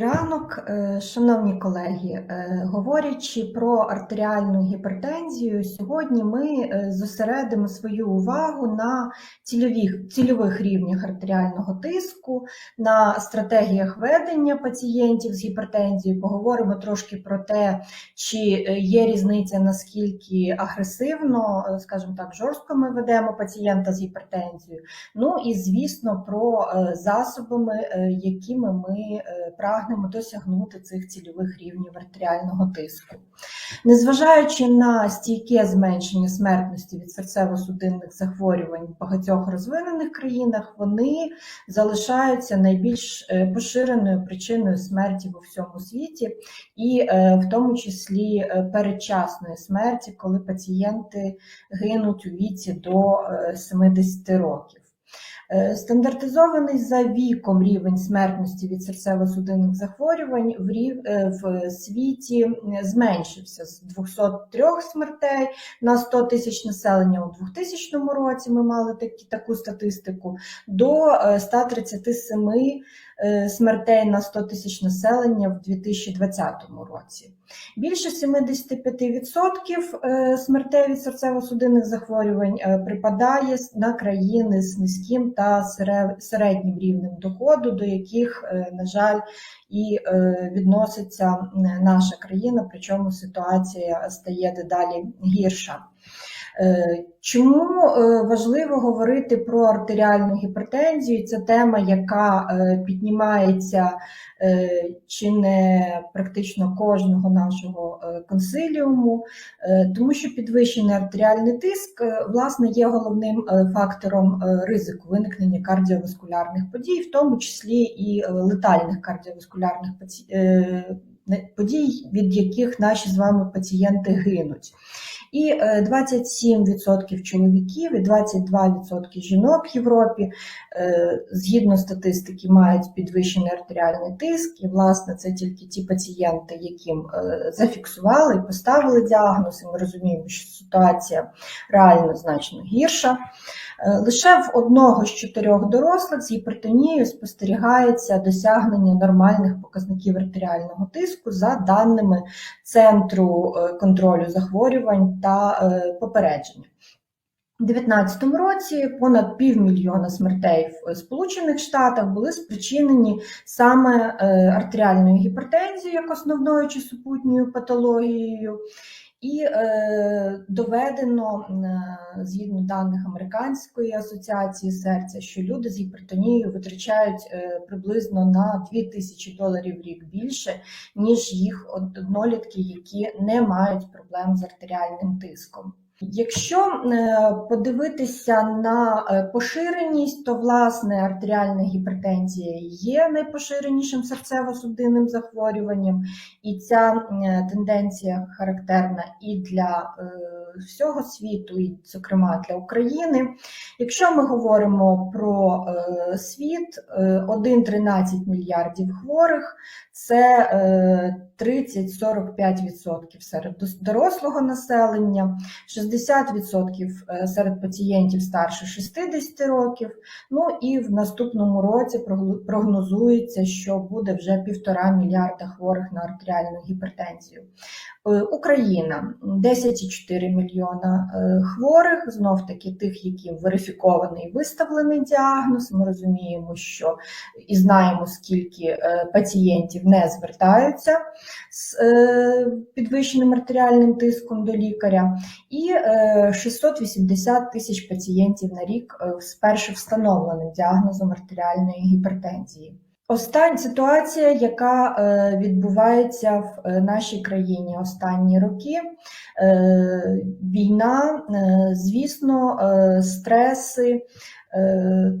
Ранок, е, шановні колеги, е, говорячи про артеріальну гіпертензію, сьогодні ми е, зосередимо свою увагу на цільових, цільових рівнях артеріального тиску, на стратегіях ведення пацієнтів з гіпертензією. Поговоримо трошки про те, чи є різниця, наскільки агресивно, скажімо так, жорстко ми ведемо пацієнта з гіпертензією. Ну і звісно, про засобами, якими ми е, прагнемо досягнути цих цільових рівнів артеріального тиску. Незважаючи на стійке зменшення смертності від серцево-судинних захворювань в багатьох розвинених країнах, вони залишаються найбільш е, поширеною причиною смерті в всьому світі, і е, в тому числі е, передчасної смерті, коли пацієнти гинуть у віці до е, 70 років. Е, Стандартизований за віком рівень смертності від серцево-судинних захворювань в, рів- е, в світі е, зменшився з 203 смертей на 100 тисяч населення у 2000 році. Ми мали такі, таку статистику до е, 137 е, смертей на 100 тисяч населення в 2020 році. Більше 75% е, смертей від серцево-судинних захворювань е, припадає на країни з низьким та середнім рівнем доходу, до яких, е, на жаль, і е, відноситься наша країна, причому ситуація стає дедалі гірша. Е, Чому е, важливо говорити про артеріальну гіпертензію? Це тема, яка е, піднімається чи не практично кожного нашого консиліуму, тому що підвищений артеріальний тиск власне є головним фактором ризику виникнення кардіоваскулярних подій, в тому числі і летальних кардіоваскулярних подій, від яких наші з вами пацієнти гинуть. І е, 27% чоловіків і 22% жінок в Європі, е, згідно статистики, мають підвищений артеріальний тиск. І, власне, це тільки ті пацієнти, яким е, зафіксували і поставили діагноз. І ми розуміємо, що ситуація реально значно гірша. Е, Лише в одного з чотирьох дорослих з гіпертонією спостерігається досягнення нормальних показників артеріального тиску за даними Центру е, контролю захворювань та е, попередження. У 2019 році понад півмільйона смертей в Сполучених Штатах були спричинені саме артеріальною гіпертензією як основною чи супутньою патологією. І е, доведено е, згідно даних Американської асоціації серця, що люди з гіпертонією витрачають е, приблизно на 2 тисячі доларів в рік більше, ніж їх однолітки, які не мають проблем з артеріальним тиском. Якщо е, подивитися на е, поширеність, то власне артеріальна гіпертензія є найпоширенішим серцево-судинним захворюванням, і ця е, тенденція характерна і для всього світу, і, зокрема для України. Якщо ми говоримо про е, світ, е, 1,13 мільярдів хворих це е, 30-45% серед дорослого населення, 60% е, серед пацієнтів старше 60 років. Ну і в наступному році прогнозується, що буде вже півтора мільярда хворих на артеріальну гіпертензію. Е, Україна 10,4 мільйона е, хворих, знов таки тих, яким верифікований виставлений діагноз. Ми розуміємо, що і знаємо, скільки е, пацієнтів не звертаються з підвищеним артеріальним тиском до лікаря, і е, 680 тисяч пацієнтів на рік з перше встановленим діагнозом артеріальної гіпертензії. Остання ситуація, яка е, відбувається в е, нашій країні останні роки, е, війна, звісно, стреси.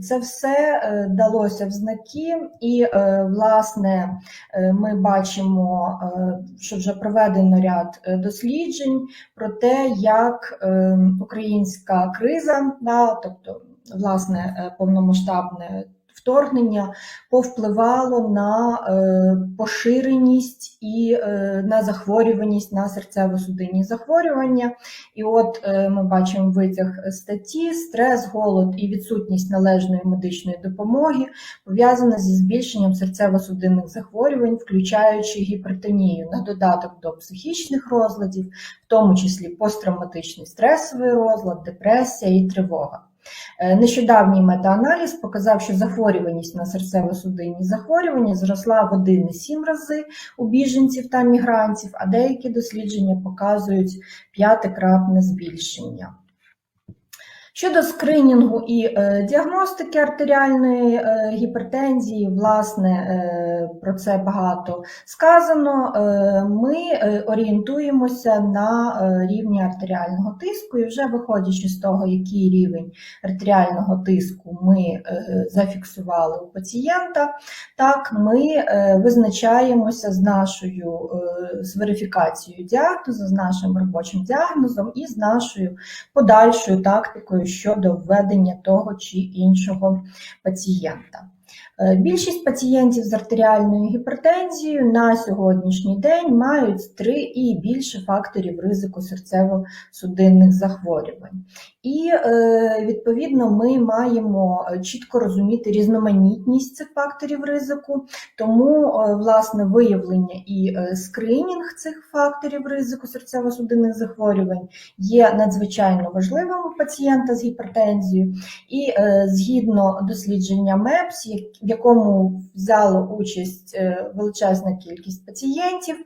Це все далося в знаки, і власне ми бачимо, що вже проведено ряд досліджень про те, як українська криза, да, тобто власне повномасштабне вторгнення повпливало на е, поширеність і е, на захворюваність на серцево-судинні захворювання. І от е, ми бачимо витяг статті: стрес, голод і відсутність належної медичної допомоги пов'язана зі збільшенням серцево-судинних захворювань, включаючи гіпертонію на додаток до психічних розладів, в тому числі посттравматичний стресовий розлад, депресія і тривога. Е, Нещодавній метааналіз показав, що захворюваність на серцево-судинні захворювання зросла в 1,7 рази у біженців та мігрантів, а деякі дослідження показують п'ятикратне збільшення. Щодо скринінгу і е, діагностики артеріальної е, гіпертензії, власне, е, про це багато сказано. Ми орієнтуємося на рівні артеріального тиску, і вже виходячи з того, який рівень артеріального тиску ми зафіксували у пацієнта, так ми визначаємося з нашою з верифікацією діагнозу, з нашим робочим діагнозом і з нашою подальшою тактикою щодо введення того чи іншого пацієнта. Е, Більшість пацієнтів з артеріальною гіпертензією на сьогоднішній день мають три і більше факторів ризику серцево-судинних захворювань. І е, відповідно ми маємо чітко розуміти різноманітність цих факторів ризику, тому е, власне виявлення і е, скринінг цих факторів ризику серцево-судинних захворювань є надзвичайно важливим у пацієнта з гіпертензією. І е, згідно дослідження МЕПС, в якому взяло участь е, величезна кількість пацієнтів,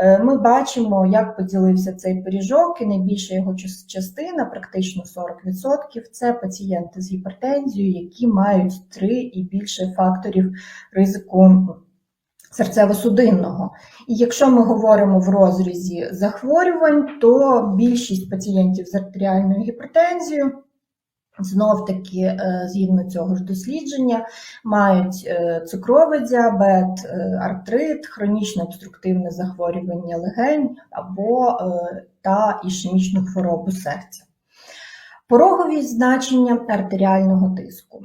е, ми бачимо, як поділився цей пиріжок, і найбільша його частина, практично 40%, це пацієнти з гіпертензією, які мають три і більше факторів ризику серцево-судинного. І якщо ми говоримо в розрізі захворювань, то більшість пацієнтів з артеріальною гіпертензією Знов таки, е, згідно цього ж дослідження, мають е, цукровий діабет, е, артрит, хронічне обструктивне захворювання легень або та ішемічну хворобу серця. Порогові значення артеріального тиску.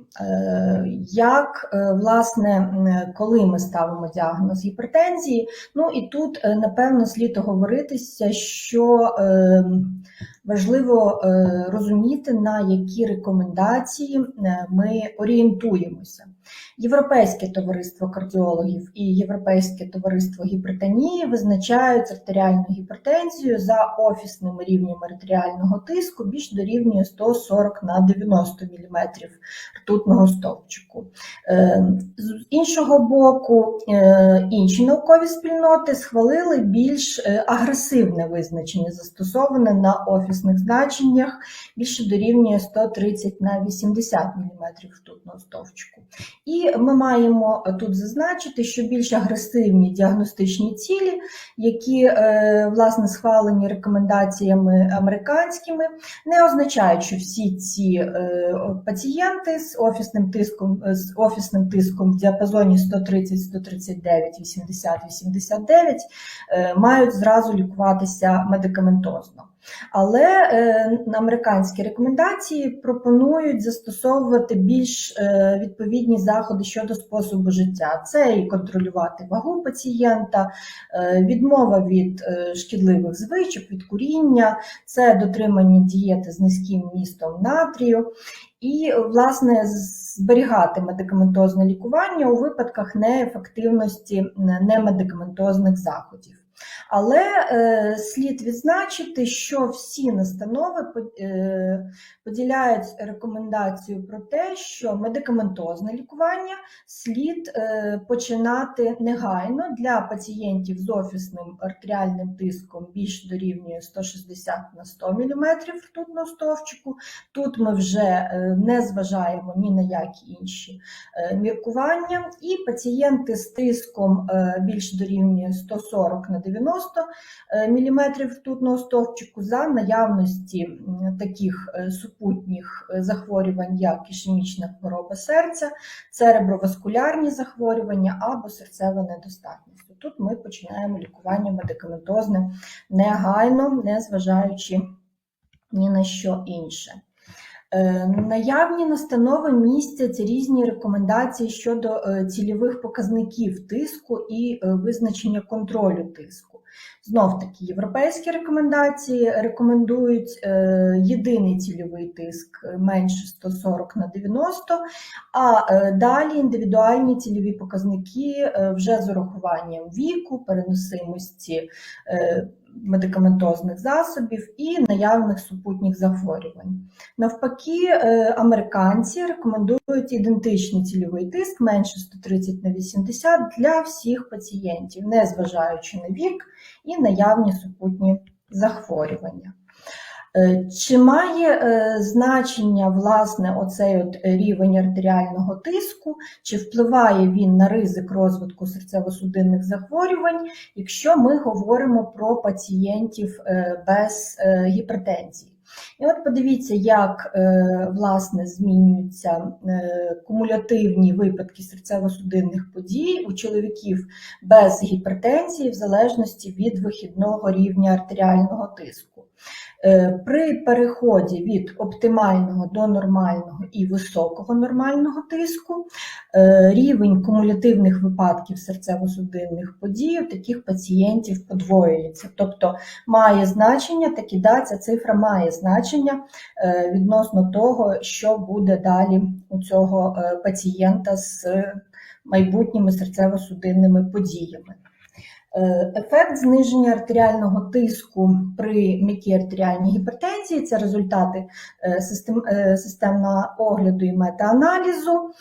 Як, власне, коли ми ставимо діагноз гіпертензії, ну і тут, напевно, слід оговоритися, що е, важливо е, розуміти, на які рекомендації е, ми орієнтуємося. Європейське товариство кардіологів і Європейське товариство гіпертонії визначають артеріальну гіпертензію за офісним рівнем артеріального тиску більш дорівнює 140 на 90 мм ртутного стовпчику. Е, З іншого боку, е, інші наукові спільноти схвалили більш е, агресивне визначення, застосоване на офісних значеннях, більше дорівнює 130 на 80 мм ртутного стовпчику. І ми маємо тут зазначити, що більш агресивні діагностичні цілі, які е, власне схвалені рекомендаціями американськими, не означають, що всі ці е, пацієнти з офісним тиском з офісним тиском в діапазоні 130, 139, 80, 89 е, мають зразу лікуватися медикаментозно. Але е, американські рекомендації пропонують застосовувати більш е, відповідні заходи щодо способу життя. Це і контролювати вагу пацієнта, е, відмова від шкідливих звичок, від куріння, це дотримання дієти з низьким містом натрію. І, власне, зберігати медикаментозне лікування у випадках неефективності немедикаментозних заходів. Але е, слід відзначити, що всі настанови е, поділяють рекомендацію про те, що медикаментозне лікування слід е, починати негайно для пацієнтів з офісним артеріальним тиском більш дорівнює 160 на 100 мм ртутного стовпчику. Тут ми вже е, не зважаємо ні на які інші е, міркування, і пацієнти з тиском більш дорівнює 140 на 90 мм ртутного стовпчику за наявності таких е, супутніх е, захворювань, як ішемічна хвороба серця, цереброваскулярні захворювання або серцева недостатність. Тут ми починаємо лікування медикаментозне негайно, не зважаючи ні на що інше. Е, Наявні настанови містять різні рекомендації щодо е, цільових показників тиску і е, визначення контролю тиску. Знов таки, європейські рекомендації рекомендують єдиний цільовий тиск менше 140 на 90, а далі індивідуальні цільові показники вже з урахуванням віку, переносимості медикаментозних засобів і наявних супутніх захворювань. Навпаки, е, американці рекомендують ідентичний цільовий тиск менше 130 на 80 для всіх пацієнтів, незважаючи на вік і наявні супутні захворювання. Е, Чи має е, значення власне оцей от рівень артеріального тиску, чи впливає він на ризик розвитку серцево-судинних захворювань, якщо ми говоримо про пацієнтів е, без гіпертензії? І от подивіться, як власне змінюються кумулятивні випадки серцево-судинних подій у чоловіків без гіпертензії в залежності від вихідного рівня артеріального тиску. Е, При переході від оптимального до нормального і високого нормального тиску е, рівень кумулятивних випадків серцево-судинних подій у таких пацієнтів подвоюється. Тобто має значення, таки да, ця цифра має значення е, відносно того, що буде далі у цього пацієнта з майбутніми серцево-судинними подіями. Е, Ефект зниження артеріального тиску при м'якій артеріальній гіпертензії це результати е, систем, е, системного огляду і метааналізу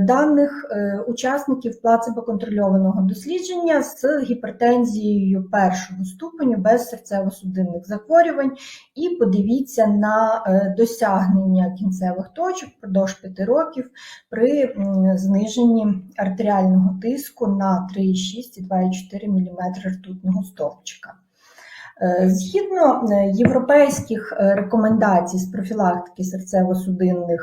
даних учасників плацебо-контрольованого дослідження з гіпертензією першого ступеню без серцево-судинних захворювань. І подивіться на досягнення кінцевих точок впродовж 5 років при зниженні артеріального тиску на 3,6 і 2,4 мм ртутного стовпчика. Е, Згідно е, європейських е, рекомендацій з профілактики серцево-судинних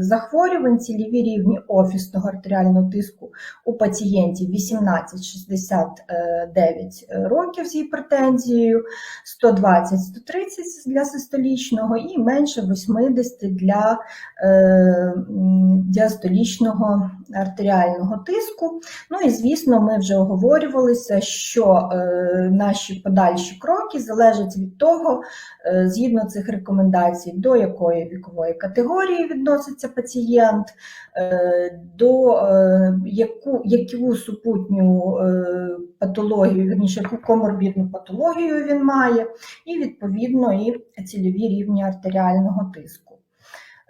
захворювань, цільові рівні офісного артеріального тиску у пацієнтів 18-69 років з гіпертензією, 120-130 для систолічного і менше 80 для діастолічного артеріального тиску. Ну і звісно, ми вже оговорювалися, що наші подальші кроки залежать від того, е, згідно цих рекомендацій, до якої вікової категорії відноситься пацієнт, е, до е, яку, яку супутню патологію, верніше, яку коморбідну патологію він має, і відповідно і цільові рівні артеріального тиску.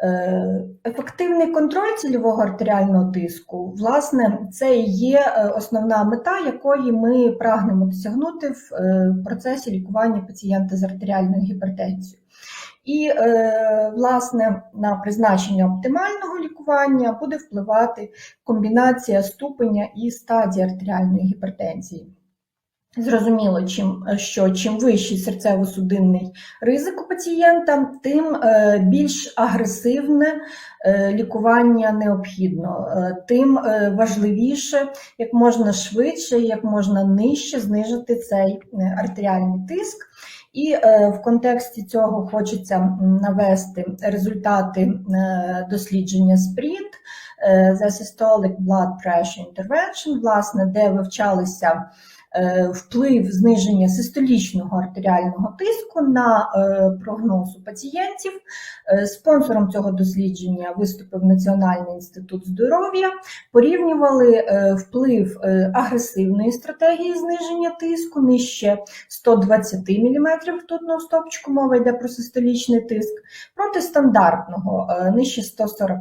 Е, Ефективний контроль цільового артеріального тиску, власне, це і є е, основна мета, якої ми прагнемо досягнути в е, процесі лікування пацієнта з артеріальною гіпертензією. І, власне, на призначення оптимального лікування буде впливати комбінація ступеня і стадії артеріальної гіпертензії. Зрозуміло, чим, що чим вищий серцево-судинний ризик у пацієнта, тим е, більш агресивне е, лікування необхідно, е, тим е, важливіше, як можна швидше, як можна нижче знижити цей е, артеріальний тиск. І е, в контексті цього хочеться навести результати е, дослідження е, The Systolic Blood Pressure Intervention, власне, де вивчалися е, вплив зниження систолічного артеріального тиску на е, прогноз у пацієнтів. Е, Спонсором цього дослідження виступив Національний інститут здоров'я. Порівнювали е, вплив е, агресивної стратегії зниження тиску нижче 120 мм ртутного стопчику, мова йде про систолічний тиск, проти стандартного е, нижче 140.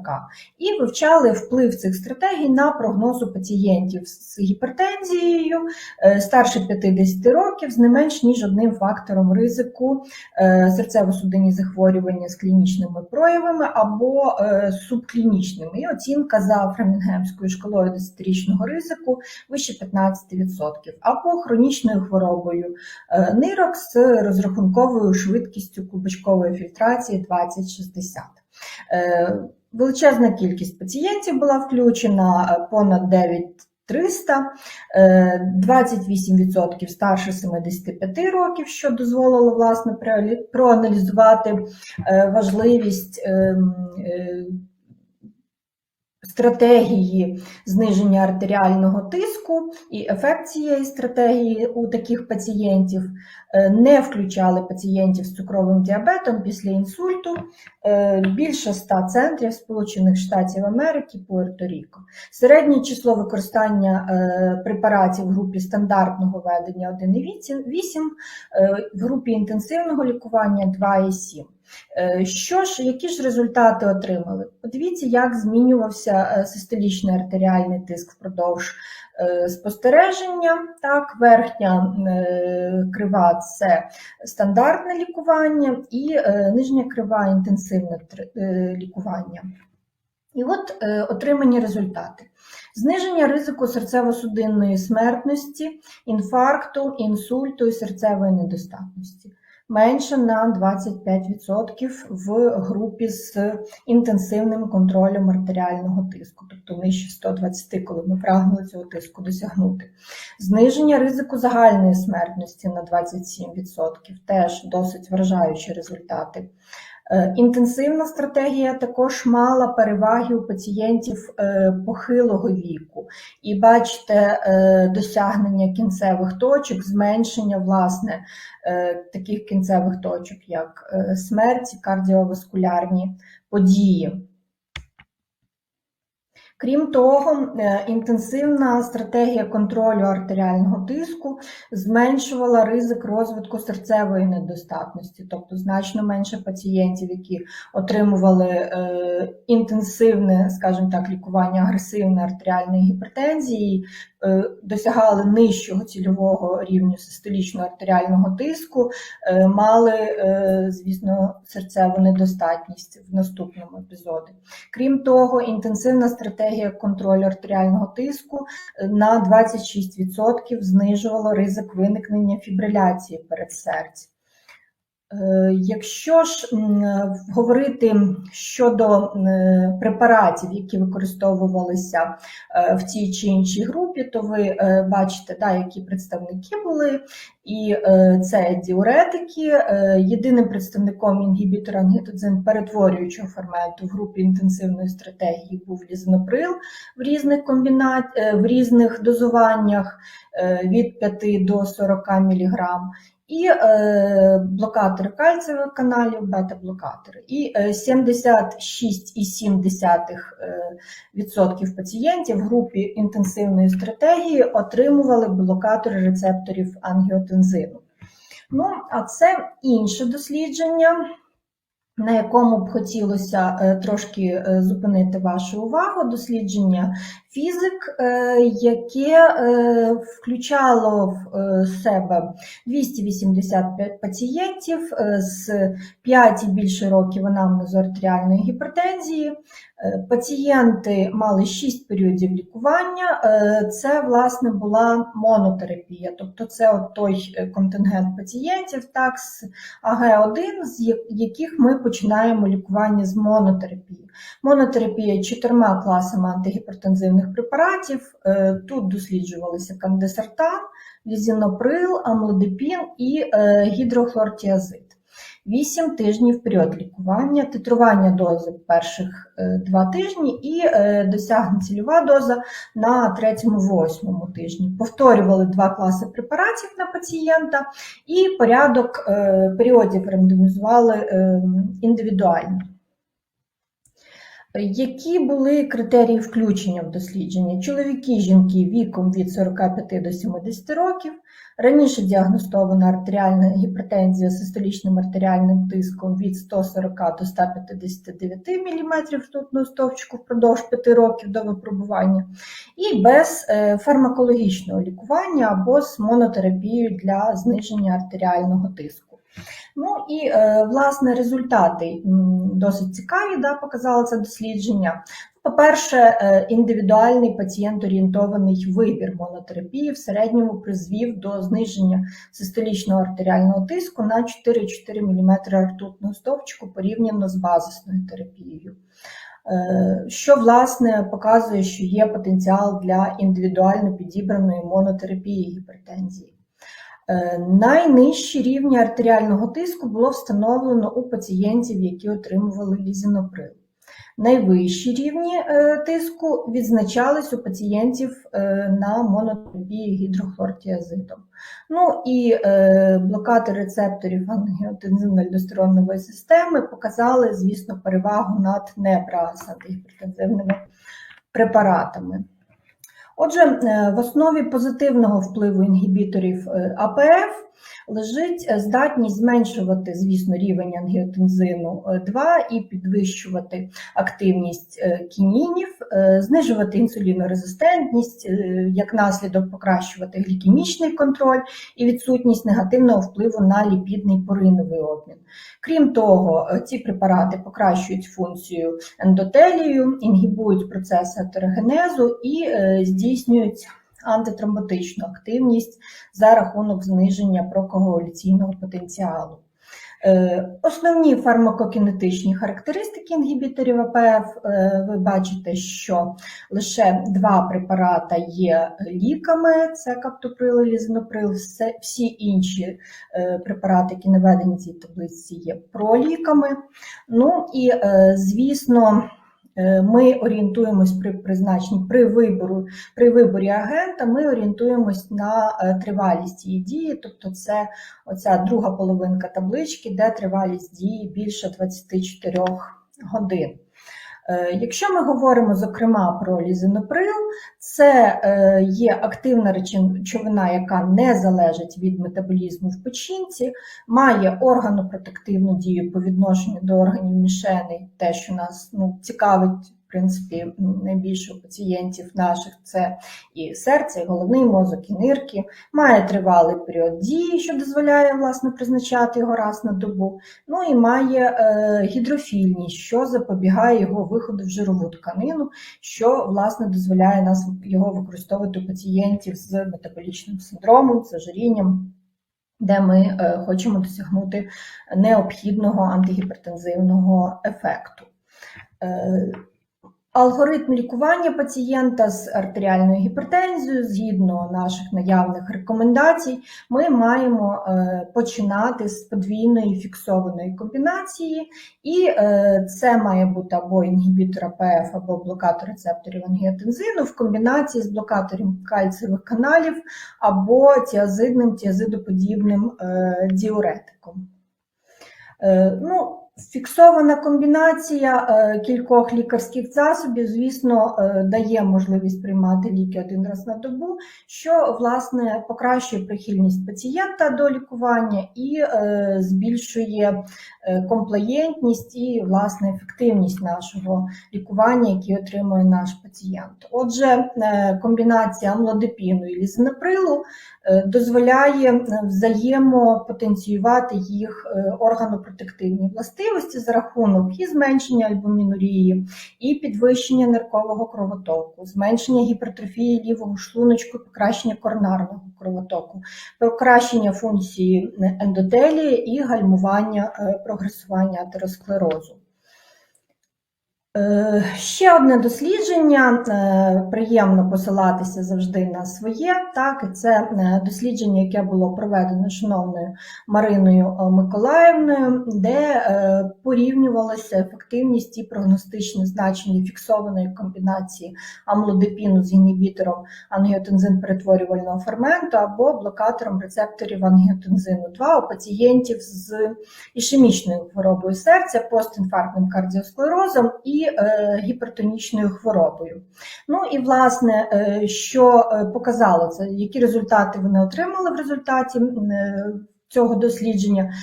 І вивчали вплив цих стратегій на прогноз у пацієнтів з гіпертензією е, старше 50 років з не менш ніж одним фактором ризику е, серцево-судинні захворювання з клінічними проявами або е, субклінічними. І оцінка за Фремінгемською шкалою 10-річного ризику вище 15%, або хронічною хворобою е, нирок з розрахунковою швидкістю клубочкової фільтрації 20-60. Е, Величезна кількість пацієнтів була включена, понад 9 300, е, 28% старше 75 років, що дозволило власне проаналізувати е, важливість ем, е, стратегії зниження артеріального тиску і ефект цієї стратегії у таких пацієнтів Е, не включали пацієнтів з цукровим діабетом після інсульту. Е, Більше 100 центрів Сполучених Штатів Америки, Пуерто-Ріко. Середнє число використання е, препаратів в групі стандартного ведення 1,8, е, в групі інтенсивного лікування 2,7. Е, Що ж, які ж результати отримали? Подивіться, як змінювався е, систолічний артеріальний тиск впродовж е, спостереження. Так, верхня крива це стандартне лікування, і нижня крива інтенсивне лікування. І от отримані результати. Зниження ризику серцево-судинної смертності, інфаркту, інсульту і серцевої недостатності менше на 25% в групі з інтенсивним контролем артеріального тиску, тобто нижче 120, коли ми прагнули цього тиску досягнути. Зниження ризику загальної смертності на 27%, теж досить вражаючі результати. Е, Інтенсивна стратегія також мала переваги у пацієнтів е, похилого віку. І бачите е, досягнення кінцевих точок, зменшення власне таких кінцевих точок, як смерть, кардіоваскулярні події. Крім того, е, інтенсивна стратегія контролю артеріального тиску зменшувала ризик розвитку серцевої недостатності, тобто значно менше пацієнтів, які отримували е, інтенсивне, скажімо так, лікування агресивної артеріальної гіпертензії, досягали нижчого цільового рівню систолічного артеріального тиску, е, мали, е, звісно, серцеву недостатність в наступному епізоді. Крім того, інтенсивна стратегія контролю артеріального тиску е, на 26% знижувала ризик виникнення фібриляції передсердь. Е, Якщо ж е, говорити щодо е, препаратів, які використовувалися е, в цій чи іншій групі, то ви е, бачите, да, які представники були, і е, це діуретики. Е, Єдиним представником інгібітора ангітозин перетворюючого ферменту в групі інтенсивної стратегії був лізиноприл в різних комбінат... е, в різних дозуваннях е, від 5 до 40 мг. І е, блокатори кальцієвих каналів, бета-блокатори. І е, 76,7% е, пацієнтів в групі інтенсивної стратегії отримували блокатори рецепторів ангіотензину. Ну, а це інше дослідження, на якому б хотілося е, трошки е, зупинити вашу увагу. Дослідження фізик, е, яке е, включало в е, себе 285 пацієнтів з 5 і більше років анамнезу артеріальної гіпертензії. Пацієнти мали 6 періодів лікування. Це, власне, була монотерапія, тобто це от той контингент пацієнтів так, з АГ1, з яких ми починаємо лікування з монотерапії. Монотерапія чотирма класами антигіпертензивних препаратів. Е, Тут досліджувалися кандесартан, лізіноприл, амлодипін і е, гідрохлортіазид. 8 тижнів період лікування, титрування дози перших 2 тижні і е, досягнена цільова доза на третьому-восьмому тижні. Повторювали два класи препаратів на пацієнта і порядок е, періодів рандомізували е, індивідуально. Які були критерії включення в дослідження? Чоловіки жінки віком від 45 до 70 років, раніше діагностована артеріальна гіпертензія з систолічним артеріальним тиском від 140 до 159 мм ртутного стовпчику впродовж 5 років до випробування, і без е, фармакологічного лікування або з монотерапією для зниження артеріального тиску. Ну і е, власне результати досить цікаві, да, показало це дослідження. По-перше, е, індивідуальний пацієнт-орієнтований вибір монотерапії в середньому призвів до зниження систолічного артеріального тиску на 4,4 мм ртутного стовпчику порівняно з базисною терапією. е, що власне показує, що є потенціал для індивідуально підібраної монотерапії гіпертензії. Е, Найнижчі рівні артеріального тиску було встановлено у пацієнтів, які отримували лізиноприл. Найвищі рівні е, тиску відзначались у пацієнтів е, на монотерапії гідрохлортіазидом. Ну і блокати рецепторів ангіотензивно-альдостеронової системи показали, звісно, перевагу над небра з антигіпертензивними препаратами. Отже, е, в основі позитивного впливу інгібіторів е, АПФ лежить е, здатність зменшувати, звісно, рівень ангіотензину 2 і підвищувати активність кінінів, знижувати інсулінорезистентність, як наслідок покращувати глікемічний контроль і відсутність негативного впливу на ліпідний пориновий обмін. Крім того, ці препарати покращують функцію ендотелію, інгібують процес атерогенезу і е, здійснюють антитромботичну активність за рахунок зниження прокоагуляційного потенціалу. Е, Основні фармакокінетичні характеристики інгібіторів АПФ, е, ви бачите, що лише два препарата є ліками, це каптоприл і лізиноприл, всі інші е, препарати, які наведені в цій таблиці, є проліками. Ну і, звісно, ми орієнтуємось при призначенні при вибору, при виборі агента, ми орієнтуємось на е, тривалість її дії, тобто це оця друга половинка таблички, де тривалість дії більше 24 годин. Е, Якщо ми говоримо зокрема про лізиноприл, це е, є активна речовина, яка не залежить від метаболізму в печінці, має органопротективну дію по відношенню до органів мішеней, те, що нас ну, цікавить. Принципі, найбільше у пацієнтів наших це і серце, і головний мозок, і нирки. Має тривалий період дії, що дозволяє власне призначати його раз на добу. Ну і має е, гідрофільність, що запобігає його виходу в жирову тканину, що власне дозволяє нас його використовувати у пацієнтів з метаболічним синдромом, з ожирінням, де ми е, хочемо досягнути необхідного антигіпертензивного ефекту. Алгоритм лікування пацієнта з артеріальною гіпертензією, згідно наших наявних рекомендацій, ми маємо е, починати з подвійної фіксованої комбінації, і е, це має бути або інгібітор АПФ, або блокатор рецепторів ангіотензину в комбінації з блокатором кальцієвих каналів або тіазидним тіазидоподібним е, діуретиком. Ну, Фіксована комбінація е, кількох лікарських засобів, звісно, е, дає можливість приймати ліки один раз на добу, що власне покращує прихильність пацієнта до лікування і е, збільшує комплаєнтність і власне ефективність нашого лікування, яке отримує наш пацієнт. Отже, комбінація амлодипіну і лізинаприлу е, дозволяє взаємопотенціювати їх органопротективні властивості за рахунок і зменшення альбумінурії, і підвищення ниркового кровотоку, зменшення гіпертрофії лівого шлуночку, покращення коронарного кровотоку, покращення функції ендотелії і гальмування е, прогресування атеросклерозу. Е, Ще одне дослідження, е, приємно посилатися завжди на своє, так, це е, дослідження, яке було проведено шановною Мариною Миколаївною, де порівнювалася ефективність і прогностичне значення фіксованої комбінації амлодипіну з інгібітором ангіотензин перетворювального ферменту або блокатором рецепторів ангіотензину. 2 у пацієнтів з ішемічною хворобою серця, постінфарктним кардіосклерозом і е, гіпертонічною хворобою. Ну і власне, е, що е, показало це, які результати вони отримали в результаті цього дослідження.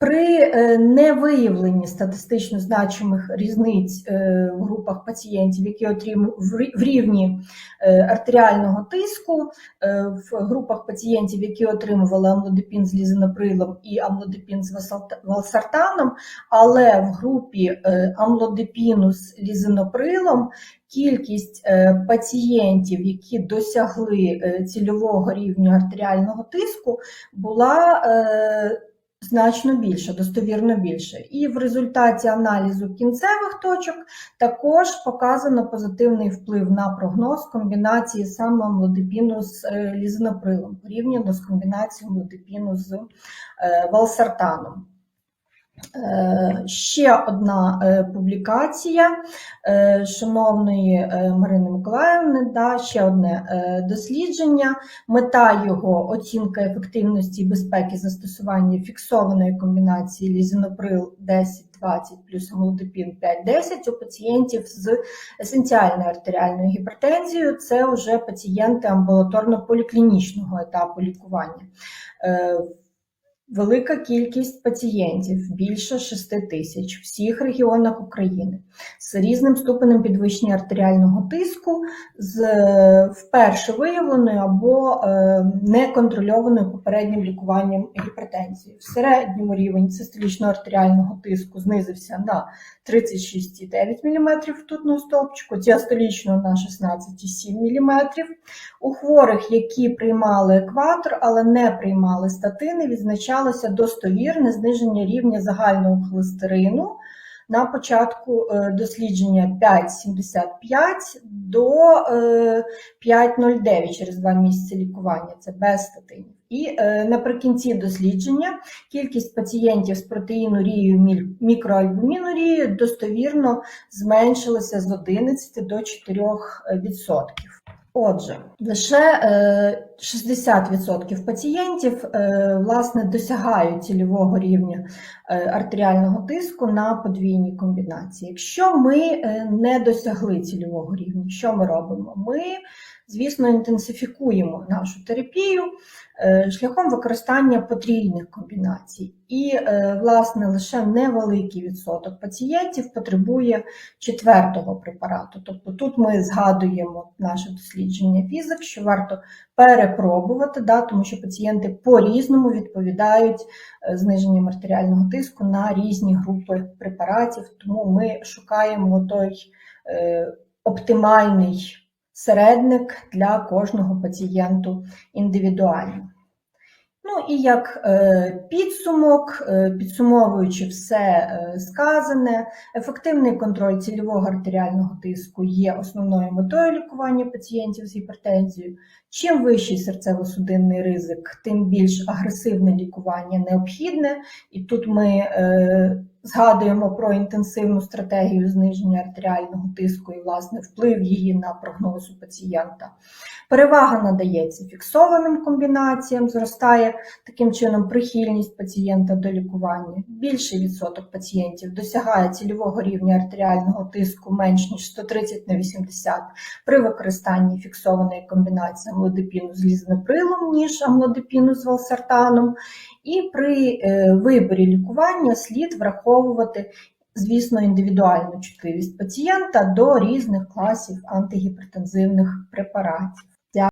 При е, невиявленні статистично значимих різниць е, в групах пацієнтів, які отримують в рівні е, артеріального тиску, в групах пацієнтів, які отримували амлодипін з лізиноприлом і амлодипін з валсартаном, але в групі амлодипіну з лізиноприлом кількість пацієнтів, які досягли цільового рівня артеріального тиску, була значно більше, достовірно більше. І в результаті аналізу кінцевих точок також показано позитивний вплив на прогноз комбінації саме млодипіну з е, лізиноприлом порівняно з комбінацією млодипіну з е, валсартаном. Е, Ще одна е, публікація е, шановної Марини Миколаївни, да, ще одне дослідження. Мета його оцінка ефективності і безпеки застосування фіксованої комбінації лізиноприл 10-20 плюс амлодипін 5-10 у пацієнтів з есенціальною артеріальною гіпертензією. Це вже пацієнти амбулаторно-поліклінічного етапу лікування. Велика кількість пацієнтів, більше 6 тисяч в всіх регіонах України з різним ступенем підвищення артеріального тиску, з е, вперше виявленою або е, неконтрольованою попереднім лікуванням гіпертензії. В середньому рівень систолічного артеріального тиску знизився на 36,9 мм ртутного стовпчику, діастолічного на 16,7 мм. У хворих, які приймали екватор, але не приймали статини, відзначалося достовірне зниження рівня загального холестерину на початку е, дослідження 5,75 до е, 5,09 через 2 місяці лікування. Це без статинів. І е, наприкінці дослідження кількість пацієнтів з протеїнурією мікроальбумінурією достовірно зменшилася з 11 до 4%. Отже, лише е, 60% пацієнтів е, власне досягають цільового рівня е, артеріального тиску на подвійній комбінації. Якщо ми е, не досягли цільового рівня, що ми робимо? Ми, звісно, інтенсифікуємо нашу терапію шляхом використання потрійних комбінацій. І, власне, лише невеликий відсоток пацієнтів потребує четвертого препарату. Тобто тут ми згадуємо наше дослідження фізик, що варто перепробувати, да, тому що пацієнти по-різному відповідають е, зниженням артеріального тиску на різні групи препаратів, тому ми шукаємо той е, оптимальний середник для кожного пацієнту індивідуально. Ну і як е, підсумок, е, підсумовуючи все е, сказане, ефективний контроль цільового артеріального тиску є основною метою лікування пацієнтів з гіпертензією. Чим вищий серцево-судинний ризик, тим більш агресивне лікування необхідне. І тут ми згадуємо про інтенсивну стратегію зниження артеріального тиску і власне вплив її на прогноз у пацієнта. Перевага надається фіксованим комбінаціям, зростає таким чином прихильність пацієнта до лікування. Більший відсоток пацієнтів досягає цільового рівня артеріального тиску менш ніж 130 на 80 при використанні фіксованої комбінації амлодипіну з лізноприлом, ніж амлодипіну з валсартаном. І при е, виборі лікування слід враховувати, звісно, індивідуальну чутливість пацієнта до різних класів антигіпертензивних препаратів.